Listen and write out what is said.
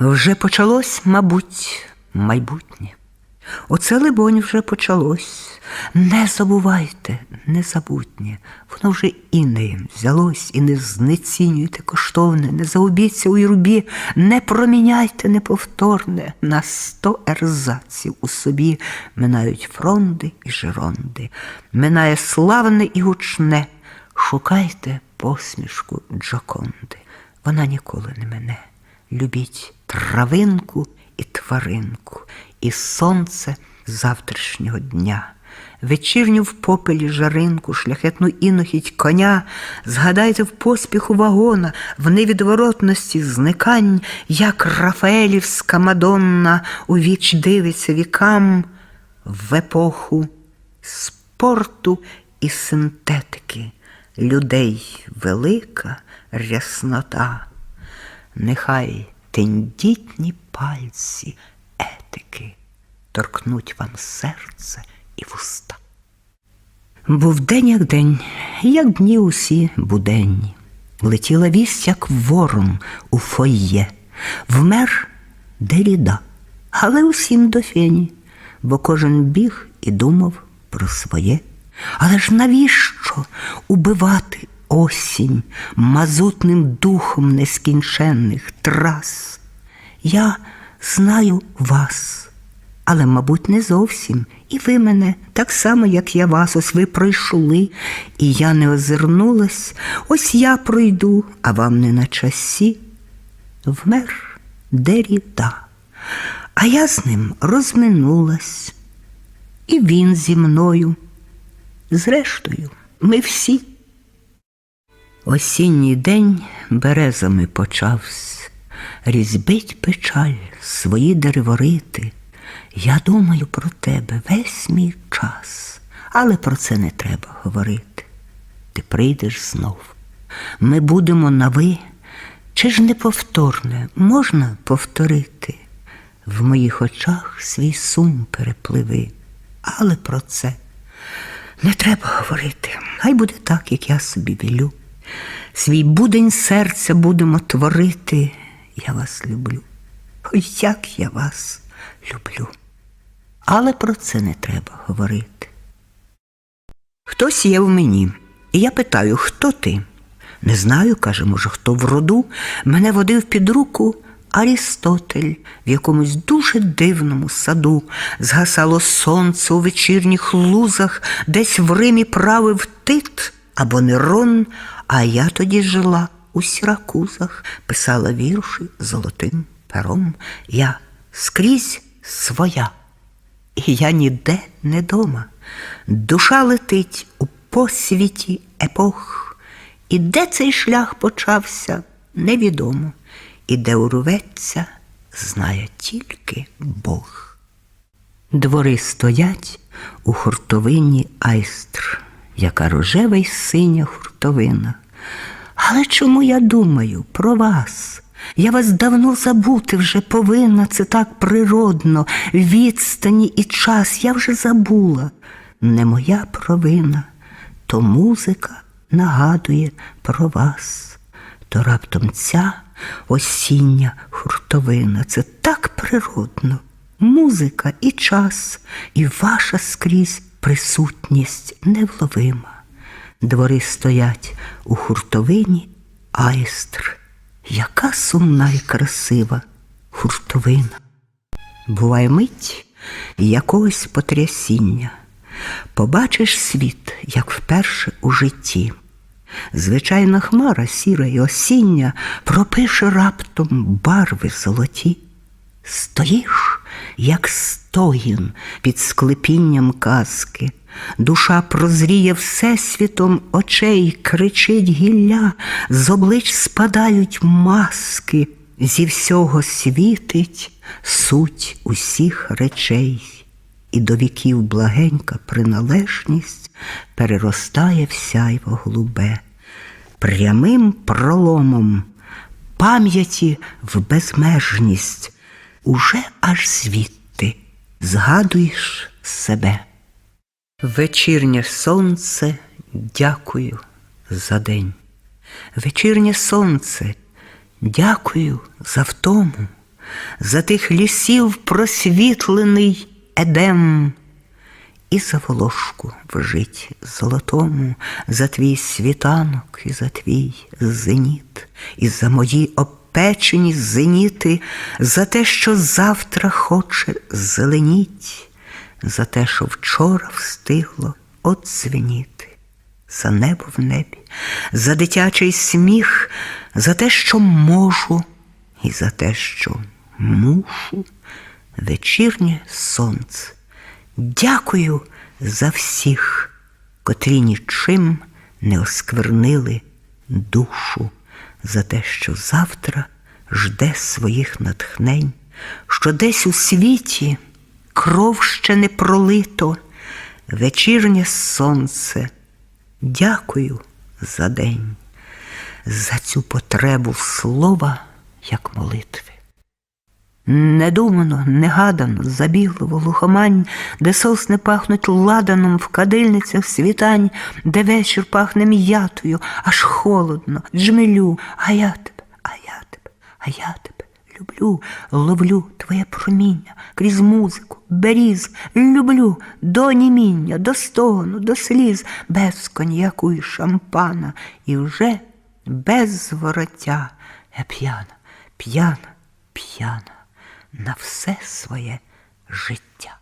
Вже почалось, мабуть, майбутнє. Оце, либонь, вже почалось. Не забувайте, незабутнє. Воно вже інеєм взялось і не знецінюйте коштовне, не заубіться у юрбі, не проміняйте неповторне на сто ерзаців у собі. Минають фронди і жеронди, минає славне і гучне. Шукайте посмішку Джоконди. Вона ніколи не мене. Любіть травинку і тваринку, і сонце завтрашнього дня. Вечірню в попелі жаринку, шляхетну інохідь коня, згадайте в поспіху вагона, в невідворотності зникань, як Рафаелівська Мадонна у віч дивиться вікам в епоху спорту і синтетики, людей велика ряснота. Нехай тендітні пальці етики торкнуть вам серце і вуста. Був день, як день, як дні усі буденні. Летіла вість, як ворон у фойє, вмер Деріда, але усім до фені, бо кожен біг і думав про своє. Але ж навіщо убивати осінь мазутним духом нескінченних трас? Я знаю вас, але, мабуть, не зовсім. І ви мене, так само, як я вас, ось ви пройшли, і я не озирнулась, ось я пройду, а вам не на часі. Вмер Деріда, а я з ним розминулась, і він зі мною. Зрештою, ми всі. Осінній день березами почався, різьбить печаль свої дереворити. Я думаю про тебе весь мій час, але про це не треба говорити. Ти прийдеш знов. Ми будемо на ви. Чи ж неповторне можна повторити? В моїх очах свій сум перепливи, але про це не треба говорити. Хай буде так, як я собі вілю. Свій будень серця будемо творити. Я вас люблю. Ой, як я вас люблю. Але про це не треба говорити. Хтось є в мені, і я питаю, хто ти? Не знаю, каже, може, хто в роду мене водив під руку Арістотель в якомусь дуже дивному саду. Згасало сонце у вечірніх лузах, десь в Римі правив тит або Нерон, а я тоді жила у Сіракузах, писала вірші золотим пером. Я скрізь своя, і я ніде не дома. Душа летить у посвіті епох. І де цей шлях почався, невідомо, і де урветься, знає тільки Бог. Двори стоять у хуртовині айстр, яка рожева й синя хуртовина. Але чому я думаю про вас? Я вас давно забути вже повинна, це так природно, відстані і час я вже забула. Не моя провина, то музика нагадує про вас, то раптом ця осіння хуртовина. Це так природно. Музика і час, і ваша скрізь присутність невловима. Двори стоять у хуртовині айстр. Яка сумна і красива хуртовина. Буває мить якогось потрясіння. Побачиш світ, як вперше у житті. Звичайна хмара сіра й осіння пропише раптом барви золоті. Стоїш, як стогін під склепінням казки, душа прозріє всесвітом очей, кричить гілля, з облич спадають маски, зі всього світить суть усіх речей, і до віків благенька приналежність переростає в сяйво голубе, прямим проломом пам'яті в безмежність. Уже аж звідти згадуєш себе. Вечірнє сонце, дякую за день. Вечірнє сонце, дякую за втому. за тих лісів просвітлений едем, і за волошку в житті золотому, за твій світанок і за твій зеніт, і за мої опечені зеніти, за те, що завтра хоче зеленіть, за те, що вчора встигло отзвеніти, за небо в небі, за дитячий сміх, за те, що можу, і за те, що мушу, вечірнє сонце. Дякую за всіх, котрі нічим не осквернили душу, за те, що завтра жде своїх натхнень, що десь у світі кров ще не пролито, вечірнє сонце. Дякую за день, за цю потребу слова, як молитви. Недумано, негадано, забігливо глухомань, де сосни пахнуть ладаном в кадильницях світань, де вечір пахне м'ятою, аж холодно, джмелю, а я тебе, а я тебе, а я тебе люблю, ловлю твоє проміння крізь музику, беріз, люблю до німіння, до стогону, до сліз, без коньяку і шампана, і вже без звороття я п'яна, п'яна, п'яна на все своє життя.